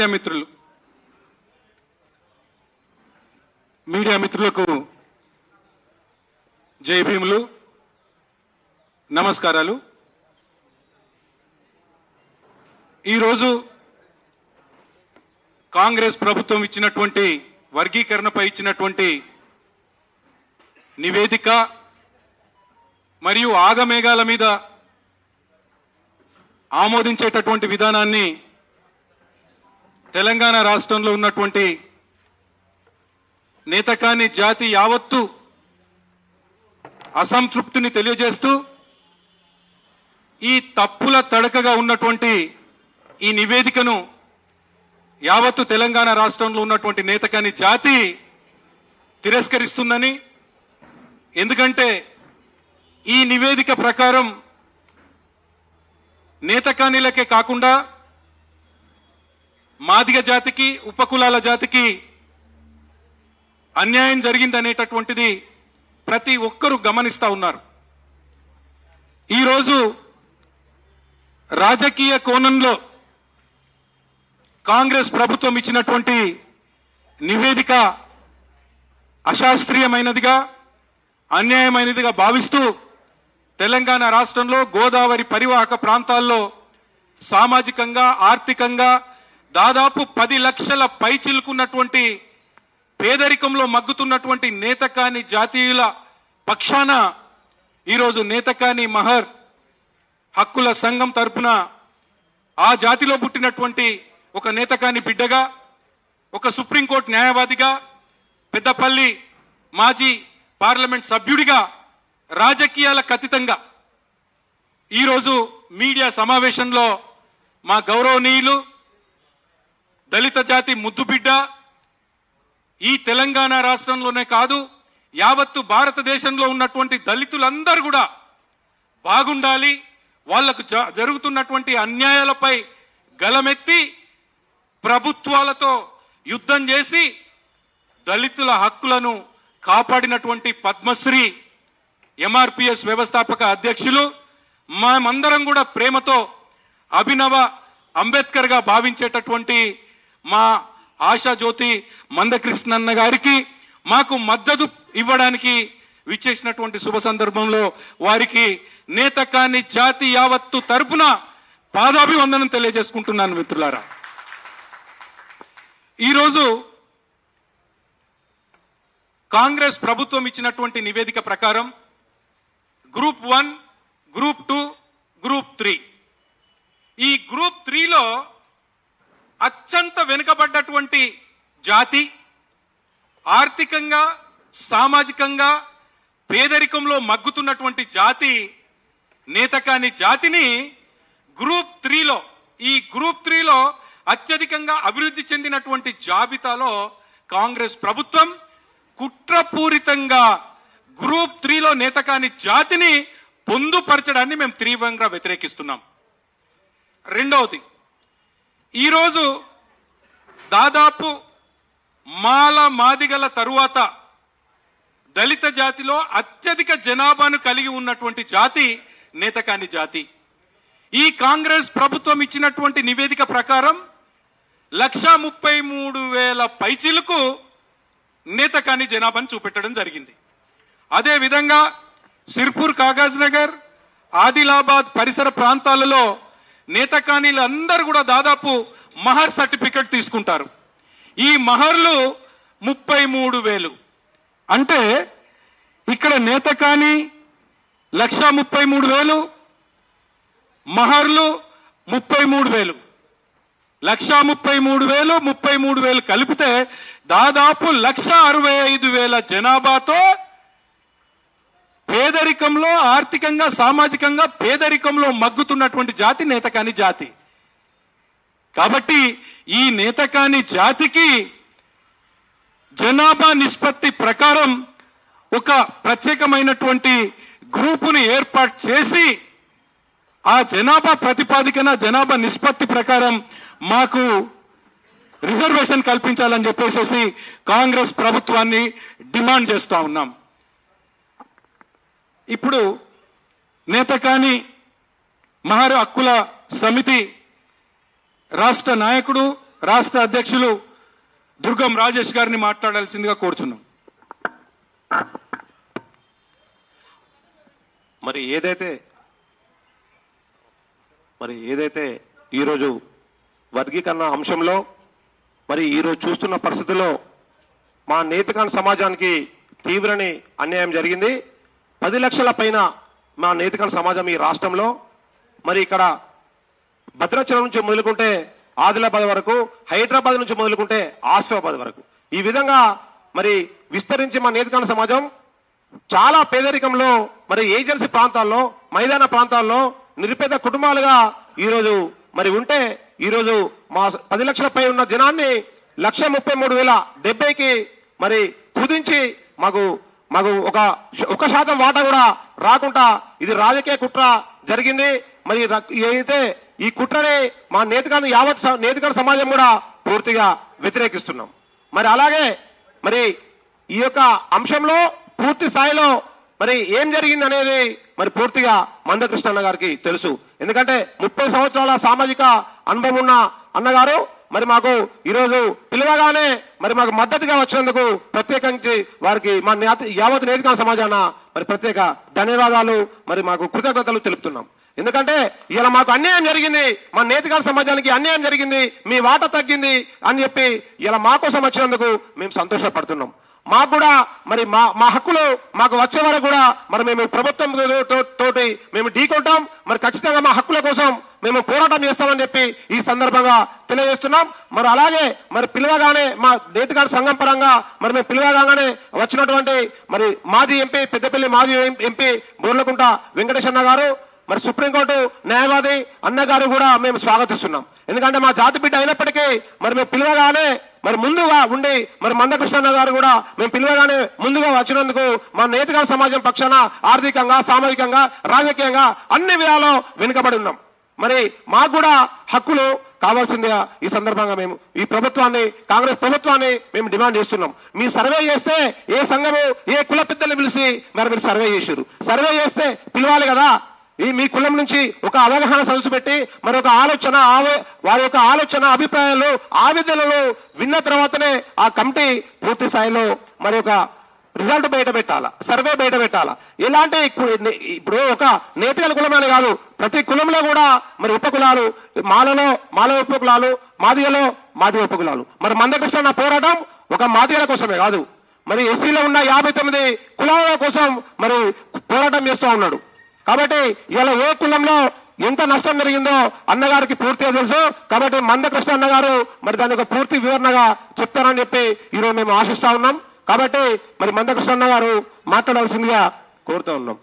Media మిత్రులు. Media మిత్రులకు జై భీములు. నమస్కారాలు. ఈరోజు కాంగ్రెస్ ప్రభుత్వం ఇచ్చినటువంటి వర్గీకరణపై ఇచ్చినటువంటి నివేదిక మరియు ఆగమేఘాల మీద ఆమోదించేటటువంటి విధానాన్ని తెలంగాణ రాష్ట్రంలో ఉన్నటువంటి నేతకాని జాతి యావత్తు అసంతృప్తిని తెలియజేస్తూ ఈ తప్పుల తడకగా ఉన్నటువంటి ఈ నివేదికను యావత్తు తెలంగాణ రాష్ట్రంలో ఉన్నటువంటి నేతకాని జాతి తిరస్కరిస్తుందని ఎందుకంటే ఈ నివేదిక ప్రకారం నేతకానిలకే కాకుండా మాదిగ జాతికి ఉపకులాల జాతికి అన్యాయం జరిగిందనేటటువంటిది ప్రతి ఒక్కరూ గమనిస్తా ఉన్నారు. ఈరోజు రాజకీయ కోణంలో కాంగ్రెస్ ప్రభుత్వం ఇచ్చినటువంటి నివేదిక అశాస్త్రీయమైనదిగా అన్యాయమైనదిగా భావిస్తూ తెలంగాణ రాష్ట్రంలో గోదావరి పరివాహక ప్రాంతాల్లో సామాజికంగా ఆర్థికంగా దాదాపు పది లక్షల పైచిలుకున్నటువంటి పేదరికంలో మగ్గుతున్నటువంటి నేతకాని జాతీయుల పక్షాన ఈరోజు నేతకాని మహర్ హక్కుల సంఘం తరపున ఆ జాతిలో పుట్టినటువంటి ఒక నేతకాని బిడ్డగా ఒక సుప్రీంకోర్టు న్యాయవాదిగా పెద్దపల్లి మాజీ పార్లమెంట్ సభ్యుడిగా రాజకీయాలకు అతీతంగా ఈరోజు మీడియా సమావేశంలో మా గౌరవనీయులు దళిత జాతి ముద్దుబిడ్డ ఈ తెలంగాణ రాష్ట్రంలోనే కాదు యావత్తు భారతదేశంలో ఉన్నటువంటి దళితులందరూ కూడా బాగుండాలి వాళ్ళకు జ- జరుగుతున్నటువంటి అన్యాయాలపై గలమెత్తి ప్రభుత్వాలతో యుద్ధం చేసి దళితుల హక్కులను కాపాడినటువంటి పద్మశ్రీ ఎంఆర్పిఎస్ వ్యవస్థాపక అధ్యక్షులు మేమందరం కూడా ప్రేమతో అభినవ అంబేద్కర్గా భావించేటటువంటి మా ఆశాజ్యోతి మందకృష్ణన్న గారికి మాకు మద్దతు ఇవ్వడానికి విచ్చేసినటువంటి శుభ సందర్భంలో వారికి నేత కాని జాతి యావత్తు తరపున పాదాభివందనం తెలియజేసుకుంటున్నాను మిత్రులారా. ఈరోజు కాంగ్రెస్ ప్రభుత్వం ఇచ్చినటువంటి నివేదిక ప్రకారం group one group two group three. ఈ గ్రూప్ త్రీలో అత్యంత వెనుకబడ్డటువంటి జాతి ఆర్థికంగా సామాజికంగా పేదరికంలో మగ్గుతున్నటువంటి జాతి నేతకాని జాతిని గ్రూప్ త్రీలో ఈ గ్రూప్ త్రీలో అత్యధికంగా అభివృద్ధి చెందినటువంటి జాబితాలో కాంగ్రెస్ ప్రభుత్వం కుట్రపూరితంగా గ్రూప్ త్రీలో నేతకాని జాతిని పొందుపరచడాన్ని మేము తీవ్రంగా వ్యతిరేకిస్తున్నాం. రెండవది ఈరోజు దాదాపు మాల మాదిగల తరువాత దళిత జాతిలో అత్యధిక జనాభాను కలిగి ఉన్నటువంటి జాతి నేతకాని జాతి. ఈ కాంగ్రెస్ ప్రభుత్వం ఇచ్చినటువంటి నివేదిక ప్రకారం లక్షా ముప్పై మూడు వేల పైచిలకు నేతకాని జనాభాను చూపెట్టడం జరిగింది. అదే విధంగా సిర్పూర్ కాగజ్ నగర్ ఆదిలాబాద్ పరిసర ప్రాంతాలలో నేతకానీలు అందరూ కూడా దాదాపు మహర్ సర్టిఫికెట్ తీసుకుంటారు. ఈ మహర్లు ముప్పై మూడు వేలు. అంటే ఇక్కడ నేతకాని లక్ష ముప్పై మూడు వేలు మహర్లు ముప్పై మూడు వేలు. లక్ష ముప్పై మూడు వేలు ముప్పై మూడు వేలు కలిపితే దాదాపు లక్ష అరవై ఐదు వేల జనాభాతో పేదరికంలో ఆర్థికంగా సామాజికంగా పేదరికంలో మగ్గుతున్నటువంటి జాతి నేతకాని జాతి. కాబట్టి ఈ నేతకాని జాతికి జనాభా నిష్పత్తి ప్రకారం ఒక ప్రత్యేకమైనటువంటి గ్రూపుని ఏర్పాటు చేసి ఆ జనాభా ప్రతిపాదికన జనాభా నిష్పత్తి ప్రకారం మాకు రిజర్వేషన్ కల్పించాలని చెప్పేసి కాంగ్రెస్ ప్రభుత్వాన్ని డిమాండ్ చేస్తా ఉన్నాం. ఇప్పుడు నేతకాని మహర్ హక్కుల సమితి రాష్ట్ర నాయకుడు రాష్ట్ర అధ్యక్షులు దుర్గం రాజేష్ గారిని మాట్లాడాల్సిందిగా కోరుచున్నాం. మరి ఏదైతే మరి ఏదైతే ఈరోజు వర్గీకరణ అంశంలో మరి ఈరోజు చూస్తున్న పరిస్థితుల్లో మా నేతికాన్ సమాజానికి తీవ్రని అన్యాయం జరిగింది. పది లక్షల పైన మా నేతికల సమాజం ఈ రాష్ట్రంలో. మరి ఇక్కడ భద్రాచలం నుంచి మొదలుకుంటే ఆదిలాబాద్ వరకు హైదరాబాద్ నుంచి మొదలుకుంటే ఆసిఫాబాద్ వరకు. ఈ విధంగా మరి విస్తరించి మా నేతికాన సమాజం చాలా పేదరికంలో మరి ఏజెన్సీ ప్రాంతాల్లో మైదాన ప్రాంతాల్లో నిరుపేద కుటుంబాలుగా ఈరోజు మరి ఉంటే ఈరోజు మా పది లక్షల పై ఉన్న జనాన్ని లక్ష ముప్పై మూడు వేల డెబ్బైకి మరి కుదించి మాకు మాకు ఒక ఒక శాతం వాటా కూడా రాకుండా ఇది రాజకీయ కుట్ర జరిగింది. మరి ఏదైతే ఈ కుట్రని మా నేతగాను యావత్ స- సమాజం కూడా పూర్తిగా వ్యతిరేకిస్తున్నాం. మరి అలాగే మరి ఈ యొక్క అంశంలో పూర్తి స్థాయిలో మరి ఏం జరిగింది అనేది మరి పూర్తిగా మందకృష్ణ గారికి తెలుసు. ఎందుకంటే ముప్పై సంవత్సరాల సామాజిక అనుభవం ఉన్న అన్నగారు మరి మాకు ఈరోజు పిలవగానే మరి మాకు మద్దతుగా వచ్చినందుకు ప్రత్యేకించి వారికి మా యావత్ నేతికాల సమాజాన మరి ప్రత్యేక ధన్యవాదాలు. మరి మాకు కృతజ్ఞతలు తెలుపుతున్నాం. ఎందుకంటే ఇలా మాకు అన్యాయం జరిగింది. మా నేతికాల సమాజానికి అన్యాయం జరిగింది. మీ వాట తగ్గింది అని చెప్పి ఇలా మా కోసం వచ్చినందుకు మేము సంతోషపడుతున్నాం. మాకు కూడా మరి మా మా హక్కులు మాకు వచ్చే వరకు కూడా మరి మేము ప్రభుత్వం తో- తోటి మేము ఢీకొంటాం. మరి ఖచ్చితంగా మా హక్కుల కోసం మేము పోరాటం చేస్తామని చెప్పి ఈ సందర్భంగా తెలియజేస్తున్నాం. మరి అలాగే మరి పిలవగానే మా నేతగారి సంఘం పరంగా మరి మేము పిలవగానే వచ్చినటువంటి మరి మాజీ ఎంపీ పెద్దపల్లి మాజీ ఎంపీ బోర్లకుంట వెంకటేశ్వర గారు మరి సుప్రీంకోర్టు న్యాయవాది అన్నగారు కూడా మేము స్వాగతిస్తున్నాం. ఎందుకంటే మా జాతి బిడ్డ అయినప్పటికీ మరి మేము పిలవగానే మరి ముందుగా ఉండి మరి మందకృష్ణ గారు కూడా మేము పిలవగానే ముందుగా వచ్చినందుకు మా నేతగా సమాజం పక్షాన ఆర్థికంగా సామాజికంగా రాజకీయంగా అన్ని విధాలో వెనుకబడి ఉన్నాం. మరి మాకు కూడా హక్కులు కావాల్సిందిగా ఈ సందర్భంగా మేము ఈ ప్రభుత్వాన్ని కాంగ్రెస్ ప్రభుత్వాన్ని మేము డిమాండ్ చేస్తున్నాం. మీ సర్వే చేస్తే ఏ సంఘము ఏ కుల పెద్దలు పిలిచి మరి మీరు సర్వే చేశారు సర్వే చేస్తే పిలవాలి కదా. ఈ మీ కులం నుంచి ఒక అవగాహన సదస్సు పెట్టి మరొక ఆలోచన ఆవే- వారి యొక్క ఆలోచన అభిప్రాయాలు ఆవేదనలు విన్న తర్వాతనే ఆ కమిటీ పూర్తి స్థాయిలో మరి ఒక రిజల్ట్ బయట పెట్టాలా సర్వే బయట పెట్టాలా. ఇలాంటి ఇప్పుడు ఒక నేతల కులమని కాదు ప్రతి కులంలో కూడా మరి ఉపకులాలు మాలలో మాల ఉపకులాలు మాదిగలో మాది ఉపకులాలు. మరి మందకృష్ణ పోరాటం ఒక మాదిగల కోసమే కాదు. మరి ఎస్సీలో ఉన్న యాభై తొమ్మిది కులాల కోసం మరి పోరాటం చేస్తూ ఉన్నాడు. కాబట్టి ఇలా ఏ కులంలో ఎంత నష్టం జరిగిందో అన్నగారికి పూర్తిగా తెలుసు. కాబట్టి మందకృష్ణ అన్నగారు మరి దాని యొక్క పూర్తి వివరణగా చెప్తారని చెప్పి ఈరోజు మేము ఆశిస్తా ఉన్నాం. కాబట్టి మరి మందకృష్ణ అన్నగారు మాట్లాడాల్సిందిగా కోరుతూ ఉన్నాం.